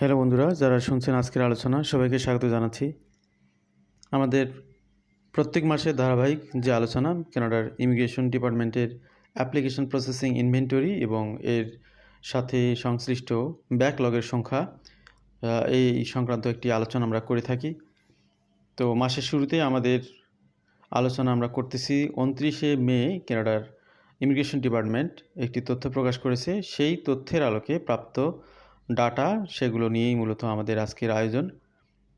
Hello বন্ধুরা, যারা শুনছেন আজকের আলোচনা, সবাইকে স্বাগত জানাচ্ছি। আমাদের প্রত্যেক মাসে ধারাবাহিক যে আলোচনা, কানাডার ইমিগ্রেশন ডিপার্টমেন্টের অ্যাপ্লিকেশন প্রসেসিং ইনভেন্টরি এবং এর সাথে সংশ্লিষ্ট ব্যাকলগের সংখ্যা এই সংক্রান্ত একটি আলোচনা আমরা করে থাকি। তো মাসের শুরুতে আমাদের আলোচনা আমরা করতেছি, উনত্রিশে মে কানাডার ইমিগ্রেশন ডিপার্টমেন্ট একটি তথ্য প্রকাশ করেছে। সেই তথ্যের আলোকে প্রাপ্ত ডাটা, সেগুলো নিয়েই মূলত আমাদের আজকের আয়োজন।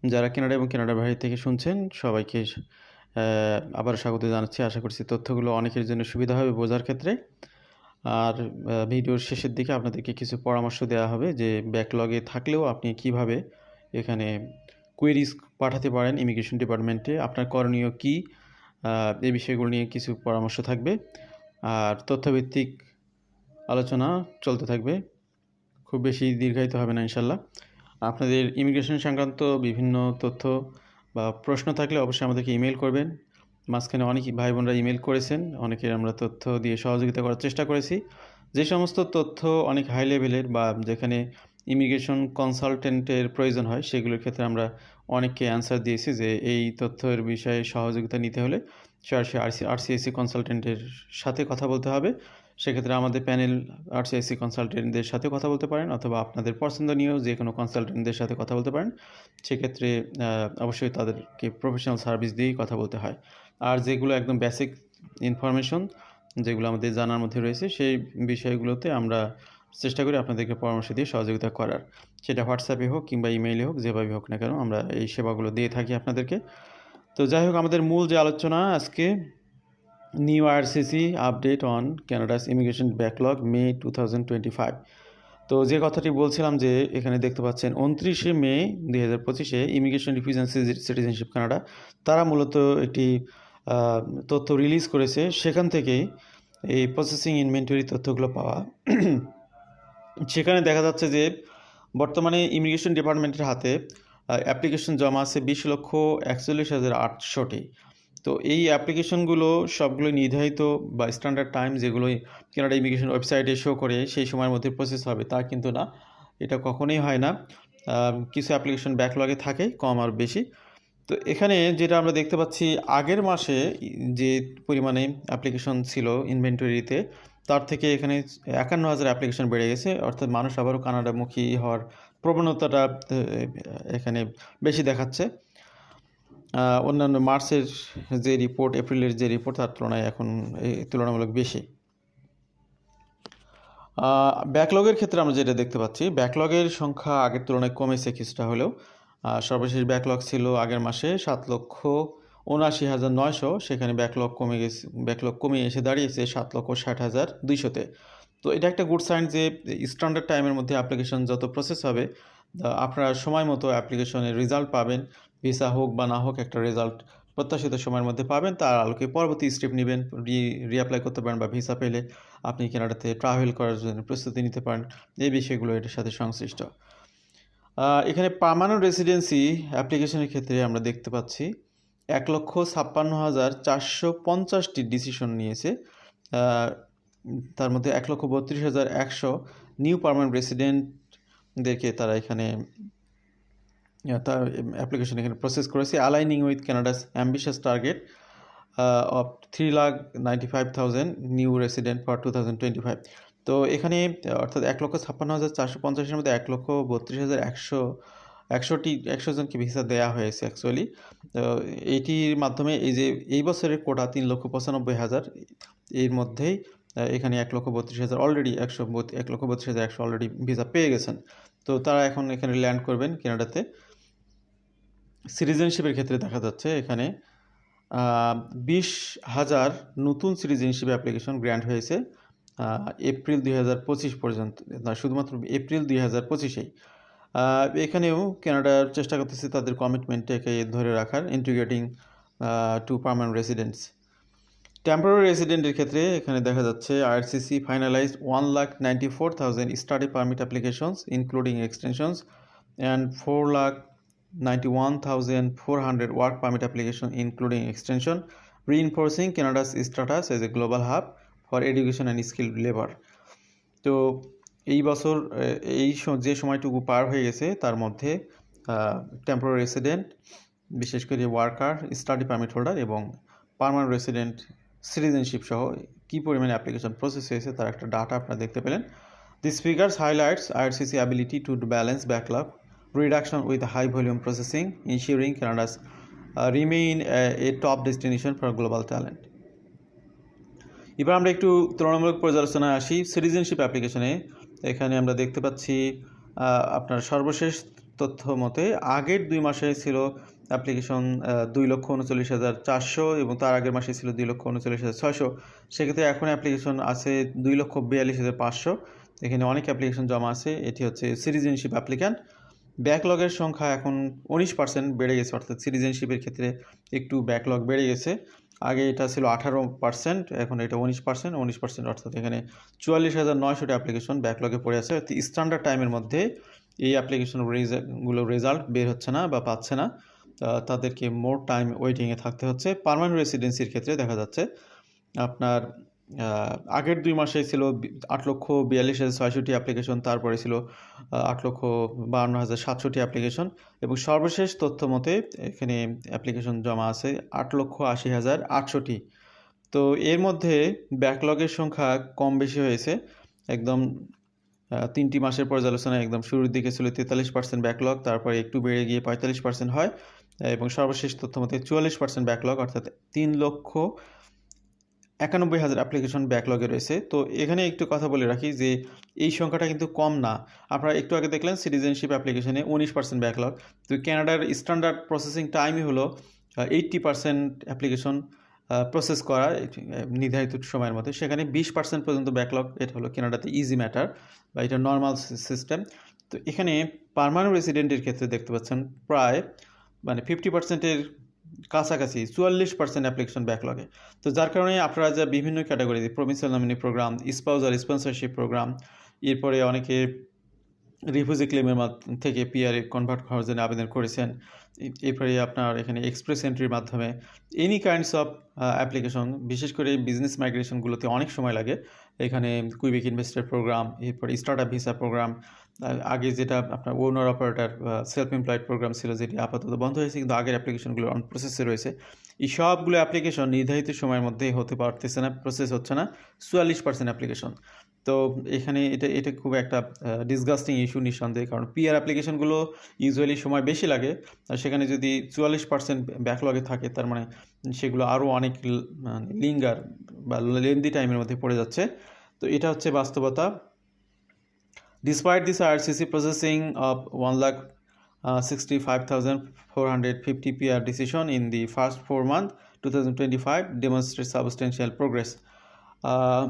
যারা কেনাডা এবং কেনাডার বাইরে থেকে শুনছেন, সবাইকে আবার স্বাগত জানাচ্ছি। আশা করছি তথ্যগুলো অনেকের জন্য সুবিধা হবে বোঝার ক্ষেত্রে। আর ভিডিওর শেষের দিকে আপনাদেরকে কিছু পরামর্শ দেওয়া হবে যে ব্যাকলগে থাকলেও আপনি কীভাবে এখানে কুয়েরিজ পাঠাতে পারেন ইমিগ্রেশন ডিপার্টমেন্টে আপনার করণীয় কী এই বিষয়গুলো নিয়ে কিছু পরামর্শ থাকবে। আর তথ্যভিত্তিক আলোচনা চলতে থাকবে। খুব বেশি দীর্ঘায়িত হবে না, ইনশাল্লাহ। আপনাদের ইমিগ্রেশন সংক্রান্ত বিভিন্ন তথ্য বা প্রশ্ন থাকলে অবশ্যই আমাদেরকে ইমেল করবেন। মাঝখানে অনেক ভাই বোনরা ইমেল করেছেন, অনেকের আমরা তথ্য দিয়ে সহযোগিতা করার চেষ্টা করেছি। যে সমস্ত তথ্য অনেক হাই লেভেলের বা যেখানে ইমিগ্রেশন কনসালটেন্টের প্রয়োজন হয়, সেগুলোর ক্ষেত্রে আমরা অনেককে অ্যান্সার দিয়েছি যে এই তথ্যের বিষয়ে সহযোগিতা নিতে হলে সরাসরি আরসি আরসিএসসি কনসালটেন্টের সাথে কথা বলতে হবে। সেক্ষেত্রে আমাদের প্যানেল আরসিআইসি কনসালটেন্টদের সাথে কথা বলতে পারেন অথবা আপনাদের পছন্দনীয় যে কোনো কনসালটেন্টদের সাথে কথা বলতে পারেন। সেক্ষেত্রে অবশ্যই তাদেরকে প্রফেশনাল সার্ভিস দিয়েই কথা বলতে হয়। আর যেগুলো একদম বেসিক ইনফরমেশন যেগুলো আমাদের জানার মধ্যে রয়েছে, সেই বিষয়গুলোতে আমরা চেষ্টা করি আপনাদেরকে পরামর্শ দিয়ে সহযোগিতা করার। সেটা হোয়াটসঅ্যাপে হোক কিংবা ইমেইলে হোক, যেভাবে হোক না কেন, আমরা এই সেবাগুলো দিয়ে থাকি আপনাদেরকে। তো যাই হোক, আমাদের মূল যে আলোচনা আজকে on Canada's immigration backlog May two thousand twenty five. তো যে কথাটি বলছিলাম যে এখানে দেখতে পাচ্ছেন, উনত্রিশে মে দুই হাজার পঁচিশে ইমিগ্রেশন রিফিউজ সিটিজেনশিপ কানাডা, তারা মূলত একটি তথ্য রিলিজ করেছে। সেখান থেকেই এই প্রসেসিং ইনভেন্টরি তথ্যগুলো পাওয়া। সেখানে দেখা যাচ্ছে যে বর্তমানে ইমিগ্রেশন ডিপার্টমেন্টের হাতে অ্যাপ্লিকেশন জমা আছে বিশ লক্ষ একচল্লিশ হাজার আটশোটি। তো এই অ্যাপ্লিকেশনগুলো সবগুলো নির্ধারিত বা স্ট্যান্ডার্ড টাইম যেগুলো কেনাডা ইমিগ্রেশন ওয়েবসাইটে শো করে সেই সময়ের মধ্যে প্রসেস হবে, তা কিন্তু না। এটা কখনোই হয় না। কিছু অ্যাপ্লিকেশন ব্যাকলগে থাকে, কম আর বেশি। তো এখানে যেটা আমরা দেখতে পাচ্ছি, আগের মাসে যে পরিমাণে অ্যাপ্লিকেশন ছিল ইনভেন্টরিতে তার থেকে এখানে একান্ন হাজার অ্যাপ্লিকেশন বেড়ে গেছে। অর্থাৎ মানুষ আবারও কানাডামুখী হওয়ার প্রবণতাটা এখানে বেশি দেখাচ্ছে। অন্যান্য মার্চের যে রিপোর্ট এপ্রিলের যে রিপোর্ট তার তুলনায় এখন তুলনামূলক বেশি। ব্যাকলগের ক্ষেত্রে আমরা যেটা দেখতে পাচ্ছি ব্যাকলগের সংখ্যা আগের তুলনায় কমেছে কিছুটা হলেও। সর্বশেষ ব্যাকলগ ছিল আগের মাসে সাত লক্ষ উনআশি হাজার নয়শো, সেখানে ব্যাকলগ কমে গেছে ব্যাকলগ কমে এসে দাঁড়িয়েছে সাত লক্ষ ষাট হাজার দুইশোতে। তো এটা একটা গুড সাইন যে স্ট্যান্ডার্ড টাইমের মধ্যে অ্যাপ্লিকেশন যত প্রসেস হবে আপনারা সময় মতো অ্যাপ্লিকেশনের রেজাল্ট পাবেন। ভিসা হোক বা না হোক, একটা রেজাল্ট প্রত্যাশিত সময়ের মধ্যে পাবেন। তার আলোকে পরবর্তী স্টেপ নেবেন, রি রিঅ্যাপ্লাই করতে পারেন বা ভিসা পেলে আপনি কেনাডাতে ট্রাভেল করার জন্য প্রস্তুতি নিতে পারেন। এই বিষয়গুলো এটার সাথে সংশ্লিষ্ট। এখানে পার্মানেন্ট রেসিডেন্সি অ্যাপ্লিকেশনের ক্ষেত্রে আমরা দেখতে পাচ্ছি, এক লক্ষ ছাপ্পান্ন হাজার চারশো পঞ্চাশটি ডিসিশন নিয়েছে। তার মধ্যে এক লক্ষ বত্রিশ হাজার একশো নিউ পার্মানেন্ট রেসিডেন্টদেরকে তারা এখানে তার অ্যাপ্লিকেশন এখানে প্রসেস করেছে aligning with Canada's ambitious target of three lakh ninety five new resident for two thousand twenty five তো এখানে অর্থাৎ এক লক্ষ ছাপ্পান্ন হাজার চারশো পঞ্চাশের মধ্যে এক লক্ষ বত্রিশ হাজার একশো, একশোটি, একশো জনকে ভিসা দেওয়া হয়েছে অ্যাকচুয়ালি তো এইটির মাধ্যমে এই যে, এই বছরের কোটা তিন লক্ষ পঁচানব্বই হাজার, এর মধ্যেই এখানে এক লক্ষ বত্রিশ হাজার অলরেডি একশো এক লক্ষ বত্রিশ হাজার একশো অলরেডি ভিসা পেয়ে গেছেন। তো তারা এখন এখানে ল্যান্ড করবেন কানাডাতে সিটিজেনশিপের ক্ষেত্রে দেখা যাচ্ছে এখানে বিশ হাজার নতুন সিটিজেনশিপ অ্যাপ্লিকেশন গ্র্যান্ট হয়েছে এপ্রিল দুই হাজার পঁচিশ পর্যন্ত, না, শুধুমাত্র এপ্রিল দুই হাজার পঁচিশেই। এখানেও কানাডার চেষ্টা করতেছে তাদের কমিটমেন্টটাকে ধরে রাখার integrating to permanent residents temporary রেসিডেন্টের ক্ষেত্রে এখানে দেখা যাচ্ছে RCC finalised one lakh ninety four thousand study permit applications including extensions and four lakh ninety one thousand four hundred work permit application including extension reinforcing Canada's status as a global hub for education and skilled labor. তো এই বছর এই যে সময়টুকু পার হয়ে গেছে, তার মধ্যে টেম্পোরারি রেসিডেন্ট বিশেষ করে ওয়ার্কার স্টাডি পারমিট হোল্ডার এবং পার্মানেন্ট রেসিডেন্ট সিটিজেনশিপ সহ কী পরিমাণে অ্যাপ্লিকেশন প্রসেস হয়েছে, তার একটা ডাটা আপনারা দেখতে পেলেন this figures highlights IRCC ability to balance backlog reduction with high volume processing, ensuring Canada's uh, remain a, a top destination for global talent. এবার আমরা একটু তুলনামূলক পর্যালোচনায় আসি। সিটিজেনশিপ অ্যাপ্লিকেশনে এখানে আমরা দেখতে পাচ্ছি আপনার সর্বশেষ তথ্য মতে আগের দুই মাসে ছিল অ্যাপ্লিকেশন দুই লক্ষ উনচল্লিশ হাজার চারশো এবং তার আগের মাসে ছিল দুই লক্ষ উনচল্লিশ হাজার ছয়শো। সেক্ষেত্রে এখন অ্যাপ্লিকেশন আছে দুই লক্ষ বিয়াল্লিশ হাজার পাঁচশো। এখানে অনেক অ্যাপ্লিকেশন জমা আছে। এটি হচ্ছে সিটিজেনশিপ অ্যাপ্লিক্যান্ট ব্যাকলগের সংখ্যা এখন উনিশ পার্সেন্ট বেড়ে গেছে, অর্থাৎ সিটিজেনশিপের ক্ষেত্রে একটু ব্যাকলগ বেড়ে গেছে। আগে এটা ছিল আঠারো পার্সেন্ট এখন এটা উনিশ পার্সেন্ট উনিশ পার্সেন্ট অর্থাৎ এখানে চুয়াল্লিশ হাজার নয়শোটা অ্যাপ্লিকেশন ব্যাকলগে পড়ে আছে। স্ট্যান্ডার্ড টাইমের মধ্যে এই অ্যাপ্লিকেশনগুলো রেজাল্ট বের হচ্ছে না বা পাচ্ছে না। তাদেরকে মোর টাইম ওয়েটিংয়ে থাকতে হচ্ছে। পার্মানেন্ট রেসিডেন্সির ক্ষেত্রে দেখা যাচ্ছে আপনার আগের দুই মাসে ছিল আট লক্ষ বিয়াল্লিশ হাজার ছয়ষট্টি অ্যাপ্লিকেশন, তারপরে ছিল আট লক্ষ বাহান্ন হাজার সাতষট্টি অ্যাপ্লিকেশন এবং সর্বশেষ তথ্য মতে এখানে অ্যাপ্লিকেশন জমা আছে আট লক্ষ আশি হাজার আটষট্টি। তো এর মধ্যে ব্যাকলগের সংখ্যা কম বেশি হয়েছে, একদম তিনটি মাসের পর্যালোচনায় একদম শুরুর দিকে ছিল তেতাল্লিশ পার্সেন্ট ব্যাকলগ, তারপরে একটু বেড়ে গিয়ে পঁয়তাল্লিশ পার্সেন্ট হয় এবং সর্বশেষ তথ্য মতে চুয়াল্লিশ পার্সেন্ট ব্যাকলগ, অর্থাৎ তিন লক্ষ একানব্বই হাজার অ্যাপ্লিকেশন ব্যাকলগে রয়েছে। তো এখানে একটু কথা বলে রাখি যে, এই সংখ্যাটা কিন্তু কম না। আপনারা একটু আগে দেখলেন সিটিজেনশিপ অ্যাপ্লিকেশনে উনিশ পার্সেন্ট ব্যাকলগ তো ক্যানাডার স্ট্যান্ডার্ড প্রসেসিং টাইমই হলো এইট্টি পার্সেন্ট অ্যাপ্লিকেশন প্রসেস করা নির্ধারিত সময়ের মধ্যে। সেখানে বিশ পার্সেন্ট পর্যন্ত ব্যাকলগ এটা হলো কেনাডাতে ইজি ম্যাটার বা এটা নর্মাল সিস্টেম তো এখানে পার্মানেন্ট রেসিডেন্টের ক্ষেত্রে দেখতে পাচ্ছেন, প্রায় মানে ফিফটি পার্সেন্টের কাছাকাছি চুয়াল্লিশ পার্সেন্ট অ্যাপ্লিকেশন ব্যাকলগে তো যার কারণে আপনারা যা বিভিন্ন category provincial nominee program spousal sponsorship program এরপরে অনেকে রিফিউজি ক্লেমের থেকে পিআরএ কনভার্ট করার জন্য আবেদন করেছেন। এরপরে আপনার এখানে এক্সপ্রেস এন্ট্রির মাধ্যমে এনি কাইন্ডস অফ অ্যাপ্লিকেশন বিশেষ করে বিজনেস মাইগ্রেশনগুলোতে অনেক সময় লাগে। এখানে কুইবিক ইনভেস্টার প্রোগ্রাম এরপরে স্টার্ট আপ ভিসা প্রোগ্রাম আগে যেটা আপনার owner operator self employed program ছিল যেটি আপাতত বন্ধ হয়েছে, কিন্তু আগের অ্যাপ্লিকেশনগুলো অন প্রসেসে রয়েছে। এই সবগুলো অ্যাপ্লিকেশন নির্ধারিত সময়ের মধ্যে হতে পারতেছে না প্রসেস হচ্ছে না, চুয়াল্লিশ পার্সেন্ট অ্যাপ্লিকেশন তো এখানে এটা এটা খুব একটা ডিসগাস্টিং ইস্যু নিঃসন্দেহে, কারণ পিআর অ্যাপ্লিকেশনগুলো ইউজুয়ালি সময় বেশি লাগে, আর সেখানে যদি চুয়াল্লিশ পার্সেন্ট ব্যাকলগে থাকে, তার মানে সেগুলো আরও অনেক লিঙ্গার বা লেন্দি টাইমের মধ্যে পড়ে যাচ্ছে। তো এটা হচ্ছে বাস্তবতা। Despite this, IRCC processing of 1 lakh uh, 65,450 PR decision in the first four months 2025 demonstrates substantial progress. Uh,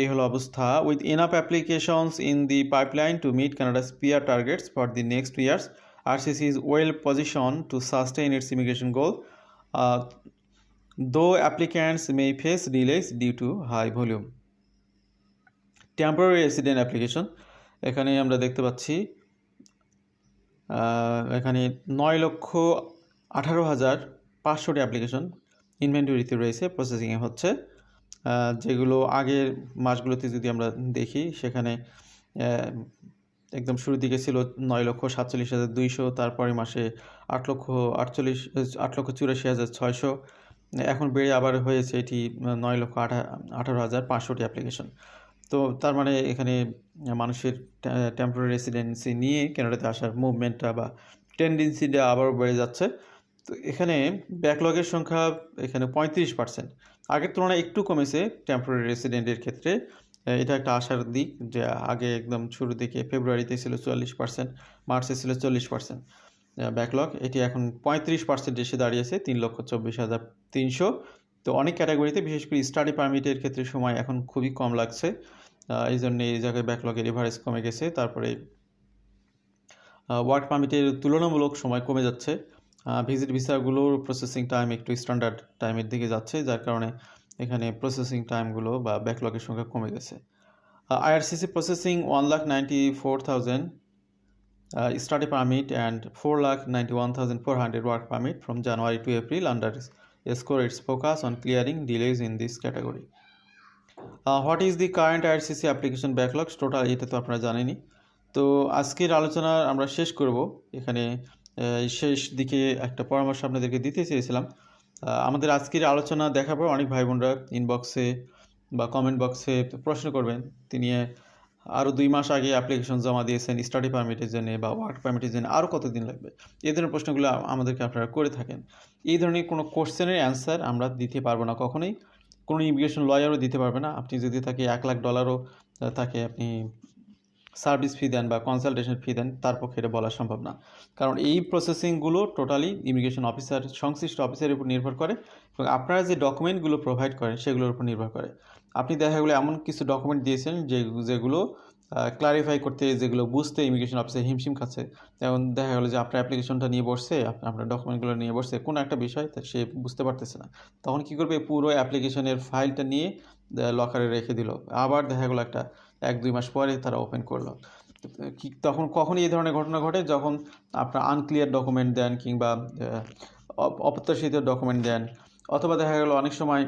এই হলো অবস্থা with enough applications in the pipeline to meet Canada's PR targets for the next two years, RCC is well positioned to sustain its immigration goal. Uh, though applicants may face delays due to high volume. Temporary resident application এখানে আমরা দেখতে পাচ্ছি এখানে নয় লক্ষ আঠারো হাজার পাঁচশোটি application ইনভেন্টরিতে রয়েছে প্রসেসিংয়ে হচ্ছে যেগুলো আগের মাসগুলোতে যদি আমরা দেখি, সেখানে একদম শুরুর দিকে ছিল নয় লক্ষ সাতচল্লিশ হাজার দুইশো, তারপরে মাসে আট লক্ষ আটচল্লিশ, আট লক্ষ চুরাশি হাজার ছয়শো, এখন বেড়ে আবার হয়েছে এটি নয় লক্ষ আঠা, আঠারো হাজার পাঁচশোটি অ্যাপ্লিকেশন। তো তার মানে এখানে মানুষের টেম্পোরারি রেসিডেন্সি নিয়ে কানাডাতে আসার মুভমেন্টটা বা টেন্ডেন্সিটা আবারও বেড়ে যাচ্ছে। তো এখানে ব্যাকলগের সংখ্যা এখানে পঁয়ত্রিশ পার্সেন্ট আগের তুলনায় একটু কমেছে টেম্পোরারি রেসিডেন্টের ক্ষেত্রে। এটা একটা আশার দিক যে আগে একদম শুরু দিকে ফেব্রুয়ারিতে ছিল চুয়াল্লিশ পার্সেন্ট মার্চে ছিল চল্লিশ পার্সেন্ট ব্যাকলগ এটি এখন পঁয়ত্রিশ পার্সেন্ট এসে দাঁড়িয়েছে তিন লক্ষ চব্বিশ হাজার তিনশো। তো অনেক ক্যাটাগরিতে বিশেষ করে স্টাডি পারমিটের ক্ষেত্রে সময় এখন খুবই কম লাগছে। এই জন্য এই জায়গায় ব্যাকলগের এভারেজ কমে গেছে। তারপরে ওয়ার্ক পারমিটের তুলনামূলক সময় কমে যাচ্ছে। ভিজিট ভিসাগুলোর প্রসেসিং টাইম একটু স্ট্যান্ডার্ড টাইমের দিকে যাচ্ছে যার কারণে এখানে প্রসেসিং টাইমগুলো বা ব্যাকলগের সংখ্যা কমে গেছে। IRCC processing one lakh ninety four thousand study permit and 4,91,400 work permit from January to April under SCORE its focus on clearing delays in this category. What is the current IRCC application backlogs total এটা তো আপনারা জানেনই। তো আজকের আলোচনা আমরা শেষ করব। এখানে শেষ দিকে একটা পরামর্শ আপনাদেরকে দিতে চেয়েছিলাম। আমাদের আজকের আলোচনা দেখার পর অনেক ভাই বোনরা ইনবক্সে বা কমেন্ট বক্সে প্রশ্ন করবেন। তিনি আরও দুই মাস আগে অ্যাপ্লিকেশন জমা দিয়েছেন স্টাডি পারমিটের জন্য বা ওয়ার্ক পারমিটের জন্য। আরও কতদিন লাগবে? এই ধরনের প্রশ্নগুলো আমাদেরকে আপনারা করে থাকেন। এই ধরনের কোনো কোশ্চেনের অ্যান্সার আমরা দিতে পারব না কখনোই। কোনো ইমিগ্রেশন লয়ারও দিতে পারবে না। আপনি যদি তাকে এক লাখ ডলারও তাকে আপনি সার্ভিস ফি দেন বা কনসালটেশন ফি দেন, তার পক্ষে এটা বলা সম্ভব না। কারণ এই প্রসেসিংগুলো টোটালি ইমিগ্রেশন অফিসার সংশ্লিষ্ট অফিসারের উপর নির্ভর করে এবং আপনারা যে ডকুমেন্টগুলো প্রোভাইড করেন, সেগুলোর উপর নির্ভর করে। আপনি দেখা গেলে এমন কিছু ডকুমেন্ট দিয়েছেন যে, যেগুলো ক্লারিফাই করতে যেগুলো বুঝতে ইমিগ্রেশন অফিসার হিমশিম খাচ্ছে, যেমন দেখা গেলো যে আপনার অ্যাপ্লিকেশনটা নিয়ে বসছে আপনার ডকুমেন্টগুলো নিয়ে বসছে, কোনো একটা বিষয় সে বুঝতে পারতেছে না। তখন কি করবে? পুরো অ্যাপ্লিকেশনের ফাইলটা নিয়ে লকারে রেখে দিল। আবার দেখা গেলো একটা এক, দুই মাস পরে তারা ওপেন করল। তখন কখনই এই ধরনের ঘটনা ঘটে? যখন আপনার আনক্লিয়ার ডকুমেন্ট দেন কিংবা অপ- অপ্রত্যাশিত ডকুমেন্ট দেন, অথবা দেখা গেলো অনেক সময়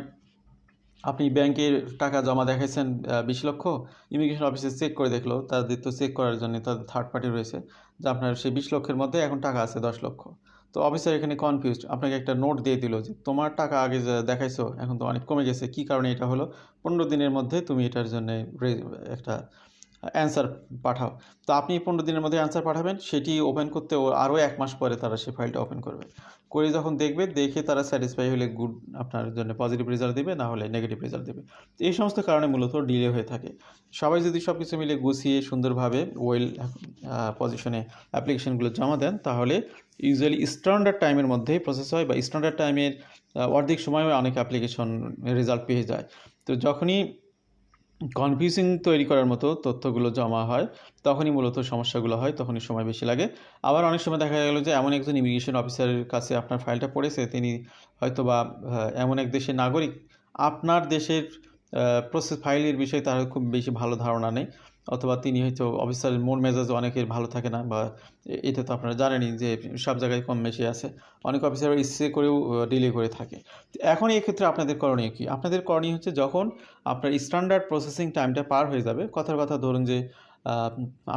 আপনি ব্যাংকের টাকা জমা দেখাইছেন বিশ লক্ষ ইমিগ্রেশন অফিসে চেক করে দেখল তাদের তো চেক করার জন্য তাদের থার্ড পার্টি রয়েছে, যে আপনার সেই বিশ লক্ষের মধ্যে এখন টাকা আছে দশ লক্ষ। তো অফিসার এখানে কনফিউজড আপনাকে একটা নোট দিয়ে দিল যে তোমার টাকা আগে দেখাইছো, এখন তো অনেক কমে গেছে, কি কারণে এটা হলো? পনেরো দিনের মধ্যে তুমি এটার জন্য একটা অ্যান্সার পাঠাও। তো আপনি পনেরো দিনের মধ্যে অ্যান্সার পাঠাবেন, সেটি ওপেন করতে আরও এক মাস পরে তারা সেই ফাইলটা ওপেন করবে। করে যখন দেখবে, দেখে তারা স্যাটিসফাই হলে গুড আপনার জন্য পজিটিভ রেজাল্ট দেবে, না হলে নেগেটিভ রেজাল্ট দেবে। এই সমস্ত কারণে মূলত ডিলে হয়ে থাকে। সবাই যদি সব কিছু মিলে গুছিয়ে সুন্দরভাবে ওয়েল পজিশনে অ্যাপ্লিকেশনগুলো জমা দেন, তাহলে ইউজুয়ালি স্ট্যান্ডার্ড টাইমের মধ্যেই প্রসেস হয় বা স্ট্যান্ডার্ড টাইমের অর্ধেক সময় অনেক অ্যাপ্লিকেশন রেজাল্ট পেয়ে যায়। তো যখনই কনফিউজিং তৈরি করার মতো তথ্যগুলো জমা হয়, তখনই মূলত সমস্যাগুলো হয়, তখনই সময় বেশি লাগে। আবার অনেক সময় দেখা গেল যে এমন একজন ইমিগ্রেশন অফিসারের কাছে আপনার ফাইলটা পড়েছে, তিনি হয়তো বা এমন এক দেশের নাগরিক। আপনার দেশের প্রসেস ফাইলের বিষয়ে তার খুব বেশি ভালো ধারণা নেই। অথবা তিনি হয়তো অফিসারের মন মেজাজ অনেকের ভালো থাকে না বা এটা তো আপনারা জানেনই যে সব জায়গায় কম বেশি আছে। অনেক অফিসার ইচ্ছে করেও ডিলে করে থাকে। এখন ক্ষেত্রে আপনাদের করণীয় কি? আপনাদের করণীয় হচ্ছে যখন আপনার স্ট্যান্ডার্ড প্রসেসিং টাইমটা পার হয়ে যাবে, কথার কথা ধরুন যে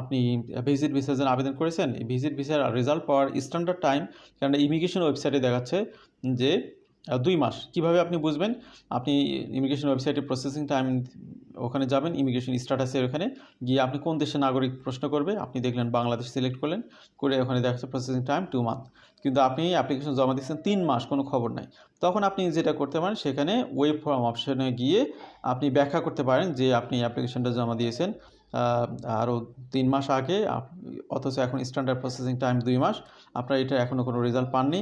আপনি ভিজিট ভিসার জন্য আবেদন করেছেন ভিজিট ভিসার রেজাল্ট পাওয়ার স্ট্যান্ডার্ড টাইম কারণ ইমিগ্রেশন ওয়েবসাইটে দেখাচ্ছে যে দুই মাস। কীভাবে আপনি বুঝবেন? আপনি ইমিগ্রেশন ওয়েবসাইটে প্রসেসিং টাইম ওখানে যাবেন ইমিগ্রেশন স্ট্যাটাসের ওখানে। গিয়ে আপনি কোন দেশের নাগরিক প্রশ্ন করবে, আপনি দেখলেন বাংলাদেশ সিলেক্ট করলেন, করে ওখানে দেখাচ্ছে প্রসেসিং টাইম টু মান্থ কিন্তু আপনি অ্যাপ্লিকেশন জমা দিচ্ছেন তিন মাস, কোনো খবর নাই। তখন আপনি যেটা করতে পারেন, সেখানে ওয়েব ফর্ম অপশনে গিয়ে আপনি ব্যাখ্যা করতে পারেন যে আপনি অ্যাপ্লিকেশনটা জমা দিয়েছেন। আরও তিন মাস আগে অথচ এখন স্ট্যান্ডার্ড প্রসেসিং টাইম দুই মাস। আপনার এটা এখনও কোনো রেজাল্ট পাননি।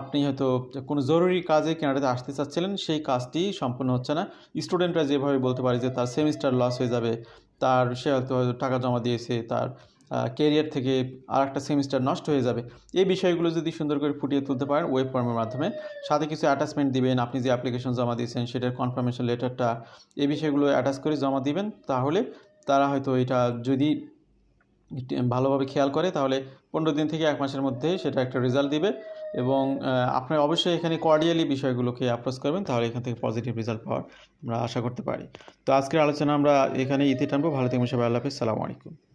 আপনি হয়তো কোনো জরুরি কাজে কেনাডাতে আসতে চাচ্ছিলেন, সেই কাজটি সম্পূর্ণ হচ্ছে না। স্টুডেন্টরা যেভাবে বলতে পারে যে তার সেমিস্টার লস হয়ে যাবে, তার সে হয়তো টাকা জমা দিয়েছে, তার কেরিয়ার থেকে আর একটা সেমিস্টার নষ্ট হয়ে যাবে। এই বিষয়গুলো যদি সুন্দর করে ফুটিয়ে তুলতে পারেন ওয়েব ফর্মের মাধ্যমে। সাথে কিছু অ্যাটাচমেন্ট দিবেন, আপনি যে অ্যাপ্লিকেশন জমা দিয়েছেন, সেটার কনফার্মেশন লেটারটা এই বিষয়গুলো অ্যাটাচ করে জমা দিবেন, তাহলে তারা হয়তো এটা যদি ভালোভাবে খেয়াল করে, তাহলে পনেরো দিন থেকে এক মাসের মধ্যে সেটা একটা রেজাল্ট দিবে এবং আপনারা অবশ্যই এখানে কর্ডিয়ালি বিষয়গুলোকে অ্যাপ্রোচ করবেন, তাহলে এখান থেকে পজিটিভ রেজাল্ট পাওয়ার আমরা আশা করতে পারি। তো আজকের আলোচনা আমরা এখানে ইতি টানবো। ভালো থেকে সবাই। আল্লাহ হাফিজ। সালামু আলাইকুম।